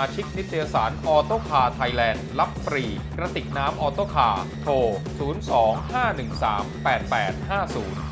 มาชิกนิตยสารออโตคาไทยแลนด์รับฟรีกระติกน้ำออโตคาโทร 02-513-8850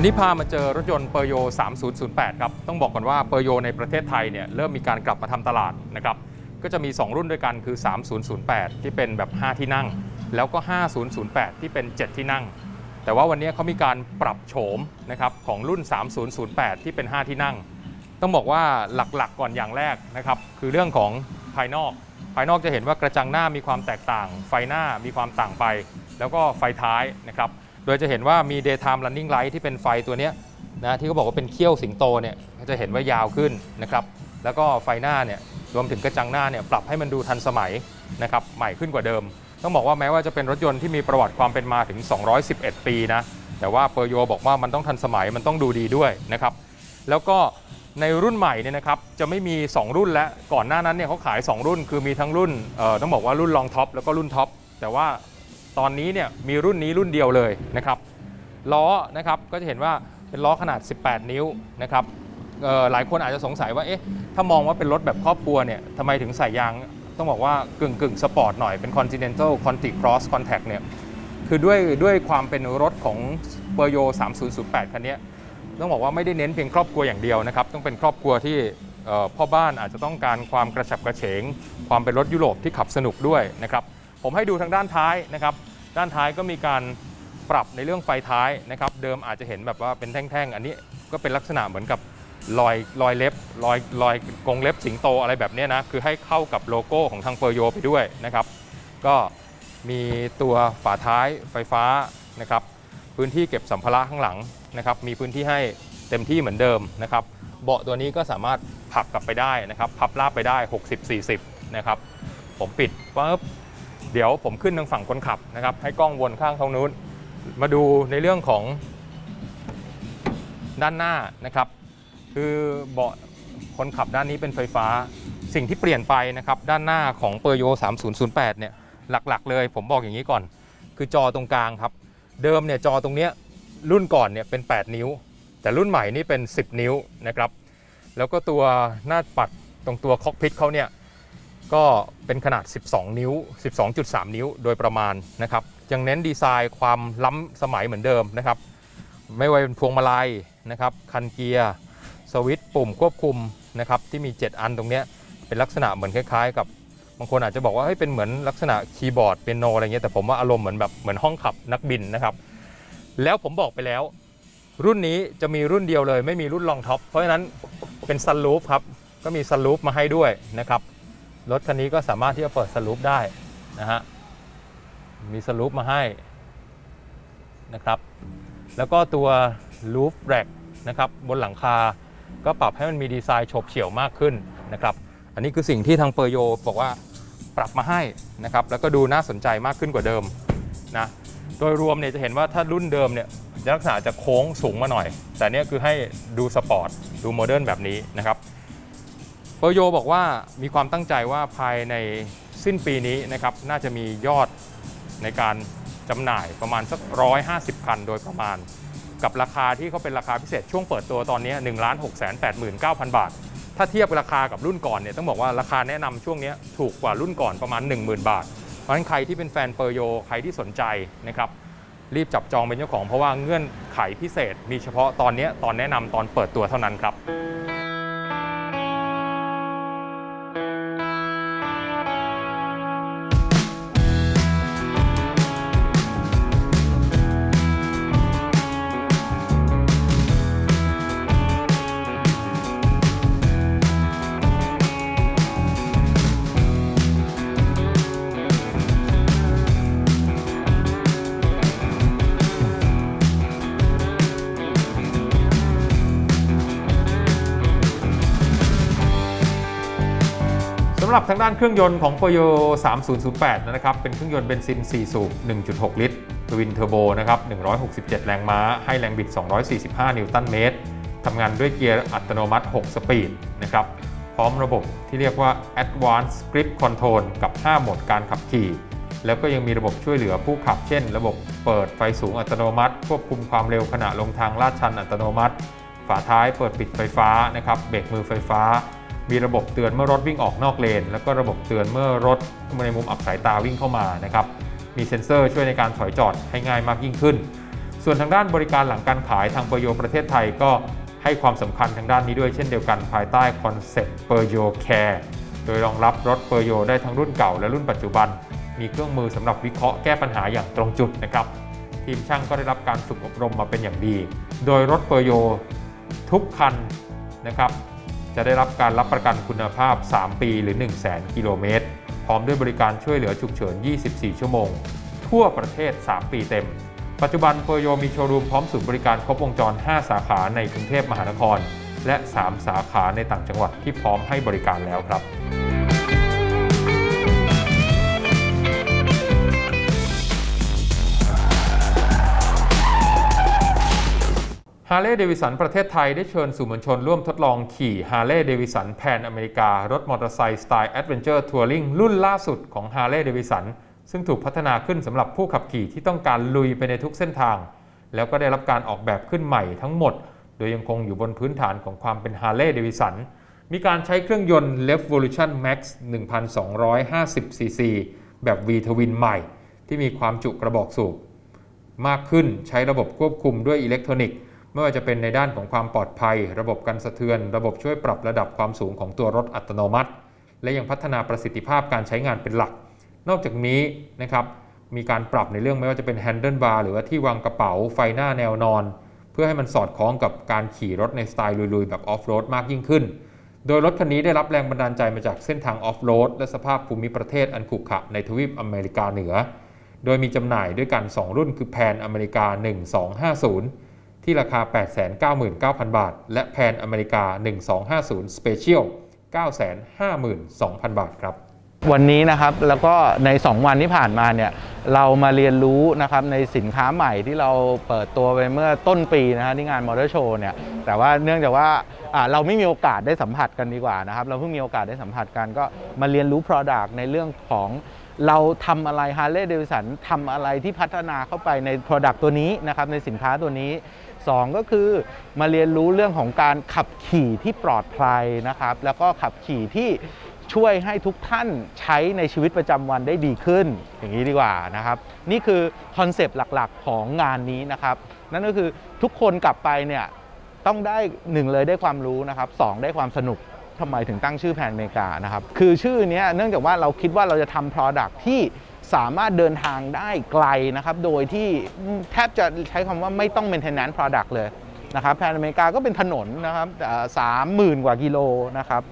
วันนี้พามาเจอรถยนต์เปอร์โย 3008 ครับ ต้องบอกก่อนว่าเปอร์โยในประเทศไทยเนี่ยเริ่มมีการกลับมาทำตลาดนะครับ ก็จะมี 2 รุ่นด้วยกันคือ 3008 ที่เป็นแบบ 5 ที่นั่ง แล้วก็ 5008 ที่เป็น 7 ที่นั่ง แต่ว่าวันนี้เขามีการปรับโฉมนะครับของรุ่น 3008 ที่เป็น 5 ที่นั่ง ต้องบอกว่าหลักๆก่อนอย่างแรกนะครับคือเรื่องของภายนอก ภายนอกจะเห็นว่ากระจังหน้ามีความแตกต่าง ไฟหน้ามีความต่างไป แล้วก็ไฟท้ายนะครับ โดยจะเห็นว่ามี daytime running light ที่เป็นไฟตัวนี้นะที่เขาบอกว่าเป็นเขี้ยวสิงโตเนี่ยจะเห็นว่ายาวขึ้นนะครับ แล้วก็ไฟหน้าเนี่ยรวมถึงกระจังหน้าเนี่ยปรับให้มันดูทันสมัยนะครับใหม่ขึ้นกว่าเดิม ต้องบอกว่าแม้ว่าจะเป็นรถยนต์ที่มีประวัติความเป็นมาถึง 211 ปีนะแต่ว่าเปอร์โยบอกว่ามันต้องทันสมัยมันต้องดูดีด้วยนะครับแล้วก็ในรุ่นใหม่เนี่ยนะครับจะไม่มี 2 รุ่นแล้วก่อนหน้านั้นเนี่ยเขาขาย 2 รุ่น คือมีทั้งรุ่นต้องบอกว่ารุ่นรองท็อปแล้วก็รุ่นท็อปแต่ว่า ตอนนี้เนี่ยมีรุ่นนี้รุ่นเดียวเลยนะครับล้อนะครับก็จะเห็นว่าเป็นล้อขนาด 18 นิ้วนะครับหลายคนอาจจะสงสัยว่าเอ๊ะถ้ามองว่าเป็นรถแบบครอบครัวเนี่ยทำไมถึงใส่ยางต้องบอกว่ากึ่งกึ่งสปอร์ตหน่อยเป็น Continental Conti Cross Contact เนี่ยคือด้วยด้วยความเป็นรถของเปอร์โย3008 คันนี้ต้องบอกว่าไม่ได้เน้นเพียงครอบครัวอย่างเดียวนะครับต้องเป็นครอบครัวที่พ่อบ้านอาจจะต้องการความกระฉับกระเฉง ความเป็นรถยุโรปที่ขับสนุกด้วยนะครับ ผมให้ดูทางด้านท้ายนะครับ ด้านท้ายก็มีการปรับในเรื่องไฟท้ายนะครับ เดิมอาจจะเห็นแบบว่าเป็นแท่งๆ อันนี้ก็เป็นลักษณะเหมือนกับรอยรอยเล็บรอยรอยกรงเล็บสิงโตอะไรแบบนี้นะ คือให้เข้ากับโลโก้ของทางเปอร์โยไปด้วยนะครับ ก็มีตัวฝาท้ายไฟฟ้านะครับ พื้นที่เก็บสัมภาระข้างหลังนะครับ มีพื้นที่ให้เต็มที่เหมือนเดิมนะครับ เบาะตัวนี้ก็สามารถผักกลับไปได้นะครับ พับลาบไปได้ 60-40 นะครับ ผมปิดปุ๊บ เดี๋ยวผมขึ้นทางฝั่งคนขับนะครับ ให้กล้องวนข้างทางนู้น มาดูในเรื่องของด้านหน้านะครับ คือเบาะคนขับด้านนี้เป็นไฟฟ้า สิ่งที่เปลี่ยนไปนะครับ ด้านหน้าของเปอร์โย 3008 เนี่ยหลักๆ เลยผมบอกอย่างนี้ก่อน คือจอตรงกลางครับ เดิมเนี่ยจอตรงเนี้ยรุ่นก่อนเนี่ยเป็น 8 นิ้ว แต่รุ่นใหม่นี่เป็น 10 นิ้วนะครับ แล้วก็ตัวหน้าปัดตรงตัวคอกพิทเขาเนี่ย ก็เป็นขนาด 12 นิ้ว 12.3 นิ้วโดยประมาณนะครับ ยังเน้นดีไซน์ความล้ำสมัยเหมือนเดิมนะครับ ไม่ว่าเป็นพวงมาลัยนะครับ คันเกียร์ สวิตช์ปุ่มควบคุมนะครับ ที่มี 7 อันตรงนี้เป็นลักษณะเหมือนคล้ายๆ กับบางคนอาจจะบอกว่าเฮ้ยเป็นเหมือนลักษณะคีย์บอร์ดเปียโนอะไรเงี้ยแต่ผมว่าอารมณ์เหมือนแบบเหมือนห้องขับนักบินนะครับ แล้วผมบอกไปแล้ว รุ่นนี้จะมีรุ่นเดียวเลย ไม่มีรุ่นรองท็อปเพราะฉะนั้นเป็นซันรูฟครับก็มีซันรูฟมาให้ด้วยนะครับ รถคันนี้ก็สามารถที่จะเปิดซันรูฟได้นะฮะมีซันรูฟมาให้นะครับ แล้วก็ตัวลูฟแร็กนะครับบนหลังคาก็ปรับให้มันมีดีไซน์โฉบเฉี่ยวมากขึ้นนะครับ อันนี้คือสิ่งที่ทางเปอร์โยบอกว่าปรับมาให้นะครับ แล้วก็ดูน่าสนใจมากขึ้นกว่าเดิมนะ โดยรวมเนี่ยจะเห็นว่าถ้ารุ่นเดิมเนี่ยลักษณะจะโค้งสูงมาหน่อย แต่เนี่ยคือให้ดูสปอร์ตดูโมเดิร์นแบบนี้นะครับ เปโยบอกว่ามีความตั้งใจว่าภายในสิ้นปีนี้นะครับน่าจะมียอดในการจำหน่ายประมาณสัก 150 คันโดยประมาณ กับราคาที่เขาเป็นราคาพิเศษช่วงเปิดตัวตอนนี้1 6 8 9 0 0 0 บาท ถ้าเทียบราคากับรุ่นก่อนเนี่ยต้องบอกว่าราคาแนะนำช่วงนี้ถูกกว่ารุ่นก่อนประมาณ 10,000 บาท เพราะฉะนั้นใครที่เป็นแฟนเปอร์โยใครที่สนใจนะครับรีบจับจองเป็นเจ้าของเพราะว่าเงื่อนไขพิเศษ มีเฉพาะตอนนี้ตอนแนะนำตอนเปิดตัวเท่านั้นครับำหรับทางด้านเครื่องยนต์ของ p o y o 3008 นะครับ เป็นเครื่องยนต์เบนซิน 4 สูบ 1.6 ลิตรทวินเทอร์โบนะครับ 167 แรงม้า ให้แรงบิด 245 นิวตันเมตร ทำงานด้วยเกียร์อัตโนมัติ 6 สปีดนะครับ พร้อมระบบที่เรียกว่า Advanced Grip Control กับ 5 โหมดการขับขี่ แล้วก็ยังมีระบบช่วยเหลือผู้ขับ เช่น ระบบเปิดไฟสูงอัตโนมัติ ควบคุมความเร็วขณะลงทางลาดชันอัตโนมัติ ฝาท้ายเปิดปิดไฟฟ้านะครับ เบรกมือไฟฟ้า มีระบบเตือนเมื่อรถวิ่งออกนอกเลน แล้วก็ระบบเตือนเมื่อรถในมุมอับสายตาวิ่งเข้ามานะครับ มีเซ็นเซอร์ช่วยในการถอยจอดให้ง่ายมากยิ่งขึ้น ส่วนทางด้านบริการหลังการขายทางเปอโยประเทศไทยก็ให้ความสำคัญทางด้านนี้ด้วยเช่นเดียวกันภายใต้คอนเซ็ปต์เปอโยแคร์โดยรองรับรถเปอโยได้ทั้งรุ่นเก่าและรุ่นปัจจุบัน มีเครื่องมือสำหรับวิเคราะห์แก้ปัญหาอย่างตรงจุดนะครับ ทีมช่างก็ได้รับการฝึกอบรมมาเป็นอย่างดี โดยรถเปอโยทุกคันนะครับ จะได้รับการรับประกันคุณภาพ 3 ปีหรือ 100,000 กิโลเมตร พร้อมด้วยบริการช่วยเหลือฉุกเฉิน 24 ชั่วโมง ทั่วประเทศ 3 ปีเต็ม ปัจจุบันเปอร์โยมีโชว์รูมพร้อมศูนย์บริการครบวงจร 5 สาขาในกรุงเทพมหานคร และ 3 สาขาในต่างจังหวัดที่พร้อมให้บริการแล้วครับ ฮาร์เลย์เดวิสันประเทศไทยได้เชิญสื่อมวลชนร่วมทดลองขี่ฮาร์เลย์เดวิสันแพนอเมริกา รถมอเตอร์ไซค์สไตล์แอดเวนเจอร์ทัวริงรุ่นล่าสุดของฮาร์เลย์เดวิสันซึ่งถูกพัฒนาขึ้นสำหรับผู้ขับขี่ที่ต้องการลุยไปในทุกเส้นทาง แล้วก็ได้รับการออกแบบขึ้นใหม่ทั้งหมด โดยยังคงอยู่บนพื้นฐานของความเป็นฮาร์เลย์เดวิสันมีการใช้เครื่องยนต์ Revolution Max 1,250 cc แบบ V Twin ใหม่ ที่มีความจุกระบอกสูบมากขึ้นใช้ระบบควบคุมด้วยอิเล็กทรอนิกส์ ไม่ว่าจะเป็นในด้านของความปลอดภัย ระบบกันสะเทือน ระบบช่วยปรับระดับความสูงของตัวรถอัตโนมัติ และยังพัฒนาประสิทธิภาพการใช้งานเป็นหลัก นอกจากนี้นะครับมีการปรับในเรื่องไม่ว่าจะเป็นแฮนเดิลบาร์หรือว่าที่วางกระเป๋าไฟหน้าแนวนอน เพื่อให้มันสอดคล้องกับการขี่รถในสไตล์ลุยๆ แบบออฟโรดมากยิ่งขึ้น โดยรถคันนี้ได้รับแรงบันดาลใจมาจากเส้นทางออฟโรดและสภาพภูมิประเทศอันขรุขระในทวีปอเมริกาเหนือ โดยมีจำหน่ายด้วยกัน 2 รุ่นคือแพนอเมริกา 1250 ที่ราคา 899,000 บาท และแพนอเมริกา 1250 Special 952,000 บาทครับ วันนี้นะครับแล้วก็ใน 2 วันที่ผ่านมาเนี่ยเรามาเรียนรู้นะครับในสินค้าใหม่ที่เราเปิดตัวไปเมื่อต้นปีนะฮะที่งานมอเตอร์โชว์เนี่ยแต่ว่าเนื่องจากว่าเราไม่มีโอกาสได้สัมผัสกันดีกว่านะครับ เราเพิ่งมีโอกาสได้สัมผัสกันก็มาเรียนรู้ Product ในเรื่องของเราทำอะไร Harley Davidson ทำอะไรที่พัฒนาเข้าไปใน Product ตัวนี้นะครับในสินค้าตัวนี้ 2 ก็คือมาเรียนรู้เรื่องของการขับขี่ที่ปลอดภัยนะครับแล้วก็ขับขี่ที่ ช่วยให้ทุกท่านใช้ในชีวิตประจำวันได้ดีขึ้น อย่างนี้ดีกว่านะครับ นี่คือคอนเซปต์หลักๆของงานนี้นะครับ นั่นก็คือทุกคนกลับไปเนี่ยต้องได้หนึ่งเลยได้ความรู้นะครับสองได้ความสนุกทำไมถึงตั้งชื่อแพนอเมริกานะครับ คือชื่อนี้เนื่องจากว่าเราคิดว่าเราจะทำ Product ที่สามารถเดินทางได้ไกลนะครับ โดยที่แทบจะใช้คำว่าไม่ต้อง maintenance product เลยนะครับแพนอเมริกาก็เป็นถนนนะครับสามหมื่นกว่ากิโลนะครับ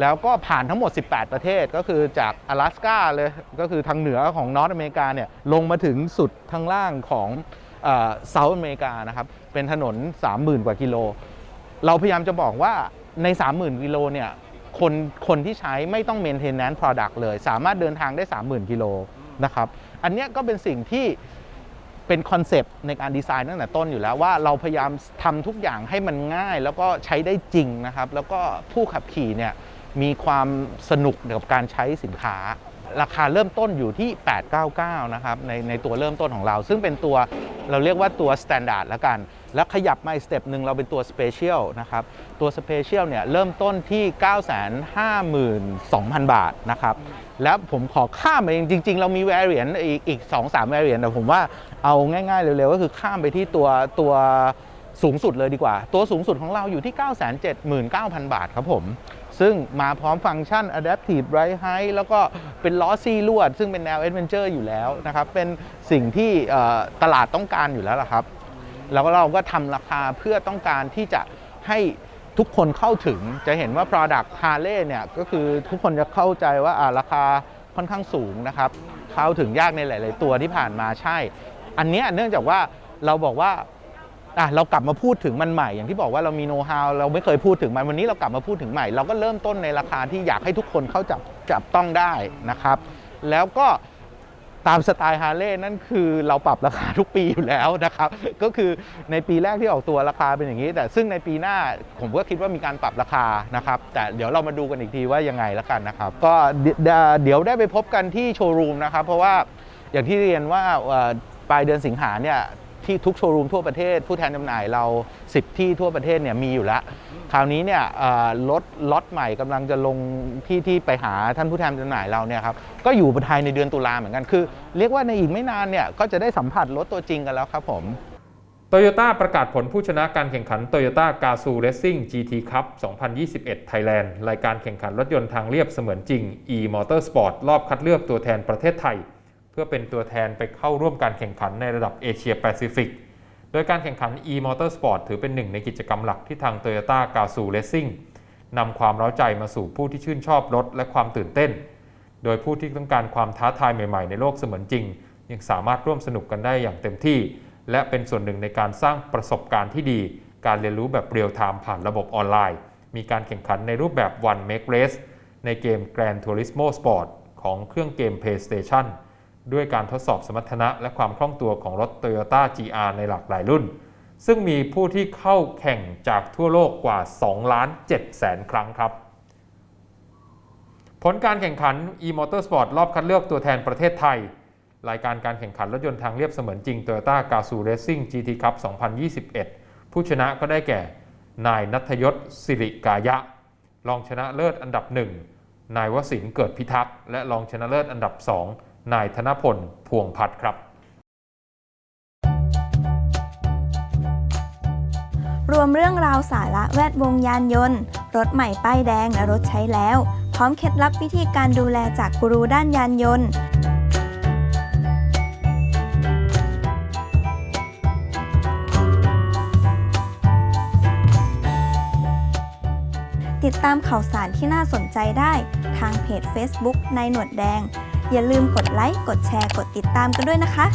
แล้วก็ผ่านทั้งหมด 18 ประเทศก็คือจาก阿拉斯กาเลยก็คือทางเหนือของนอร์ทอเมริกาเนี่ยลงมาถึงสุดทางล่างของเซาท์อเมริกานะครับ เป็นถนน 30,000 กว่ากิโล เราพยายามจะบอกว่าใน 30,000 กิโลเนี่ยคนคนที่ใช้ไม่ต้อง maintenance product เลย สามารถเดินทางได้ 30,000 กิโลนะครับ อันเนี้ยก็เป็นสิ่งที่ เป็นคอนเซปต์ในการดีไซน์ตั้งแต่ต้นอยู่แล้วว่าเราพยายามทำทุกอย่างให้มันง่าย แล้วก็ใช้ได้จริงนะครับ แล้วก็ผู้ขับขี่เนี่ย มีความสนุกกับการใช้สินค้า ราคาเริ่มต้นอยู่ที่ 899 นะครับ ในในตัวเริ่มต้นของเรา ซึ่งเป็นตัวเราเรียกว่าตัว Standard แล้วกัน แล้วขยับมาอีกสเต็ปหนึ่งเราเป็นตัว Special นะครับ ตัว Special เนี่ยเริ่มต้นที่ 952,000 บาทนะครับ แล้วผมขอข้ามไปจริง ๆ เรามี variant อีกอีก 2 3 variant แต่ผมว่าเอาง่ายๆ เร็วๆ ก็คือข้ามไปที่ตัวตัวสูงสุดเลยดีกว่า ตัวสูงสุดของเราอยู่ที่ 979,000 บาทครับผม ซึ่งมาพร้อมฟังก์ชัน Adaptive Ride Height แล้วก็เป็นล้อซี่ลวด ซึ่งเป็นแนว Adventure อยู่แล้วนะครับ เป็นสิ่งที่ตลาดต้องการอยู่แล้วล่ะครับ แล้วเราก็ทำราคาเพื่อต้องการที่จะให้ทุกคนเข้าถึงจะเห็นว่า Product Harley เนี่ยก็คือทุกคนจะเข้าใจว่าราคาค่อนข้างสูงนะครับ เข้าถึงยากในหลาย ๆ ตัวที่ผ่านมาใช่ อันนี้เนื่องจากว่าเราบอกว่า อะเรากลับมาพูดถึงมันใหม่ อย่างที่บอกว่าเรามีโน้ตฮาวเราไม่เคยพูดถึงมันวันนี้เรากลับมาพูดถึงใหม่ เราก็เริ่มต้นในราคาที่อยากให้ทุกคนเข้าจับจับต้องได้นะครับ แล้วก็ตามสไตล์ฮาร์เลย์นั่นคือเราปรับราคาทุกปีอยู่แล้วนะครับ ก็คือในปีแรกที่ออกตัวราคาเป็นอย่างนี้ แต่ซึ่งในปีหน้าผมก็คิดว่ามีการปรับราคานะครับ แต่เดี๋ยวเรามาดูกันอีกทีว่ายังไงแล้วกันนะครับ ก็เดี๋ยวได้ไปพบกันที่โชว์รูมนะครับ เพราะว่าอย่างที่เรียนว่าปลายเดือนสิงหาเนี่ย ที่ทุกโชว์รูมทั่วประเทศ ผู้แทนจำหน่ายเรา 10 ที่ทั่วประเทศเนี่ยมีอยู่แล้ว คราวนี้เนี่ยเอ่อรถล็อตใหม่กำลังจะลงที่ที่ไปหาท่านผู้แทนจำหน่ายเราเนี่ยครับก็อยู่ภายในเดือนตุลาเหมือนกันคือ เรียกว่าในอีกไม่นานเนี่ยก็จะได้สัมผัสรถตัวจริงกันแล้วครับผมโตโยต้าประกาศผลผู้ชนะการแข่งขัน Toyota g a z o Racing GT Cup 2021 Thailand รายการแข่งขันรถยนต์ทางเรียบเสมือนจริง e Motorsport รอบคัดเลือกตัวแทนประเทศไทย เพื่อเป็นตัวแทนไปเข้าร่วมการแข่งขันในระดับเอเชียแปซิฟิก โดยการแข่งขัน e Motorsport ถือเป็นหนึ่งในกิจกรรมหลักที่ทาง Toyota g a z o Racing นำความร้าใจมาสู่ผู้ที่ชื่นชอบรถและความตื่นเต้น โดยผู้ที่ต้องการความท้าทายใหม่ๆ ในโลกเสมือนจริง ยังสามารถร่วมสนุกกันได้อย่างเต็มที่ และเป็นส่วนหนึ่งในการสร้างประสบการณ์ที่ดี การเรียนรู้แบบเรียลไทม์ผ่านระบบออนไลน์ มีการแข่งขันในรูปแบบ One Make Race ในเกม Gran Turismo Sport ของเครื่องเกม PlayStation ด้วยการทดสอบสมรรถนะและความคล่องตัวของรถ Toyota GR ในหลากหลายรุ่น ซึ่งมีผู้ที่เข้าแข่งจากทั่วโลกกว่า 2 ล้าน7แสนครั้งครับ ผลการแข่งขัน e-motorsport รอบคัดเลือกตัวแทนประเทศไทย รายการการแข่งขันรถยนต์ทางเรียบเสมือนจริง Toyota g a z o Racing GT Cup 2021 ผู้ชนะก็ได้แก่ นายนัทยศสิริกายะ รองชนะเลิศอันดับ 1 นายวสินเกิดพิทักษ์และรองชนะเลิศอันดับ 2 นายธนพลพวงพัฒครับรวมเรื่องราวสาระแวดวงยานยนต์ รถใหม่ป้ายแดงและรถใช้แล้ว พร้อมเคล็ดลับวิธีการดูแลจากกูรูด้านยานยนต์ ติดตามข่าวสารที่น่าสนใจได้ทางเพจ Facebook ในายหนวดแดง อย่าลืมกดไลค์ กดแชร์ กดติดตามกันด้วยนะคะ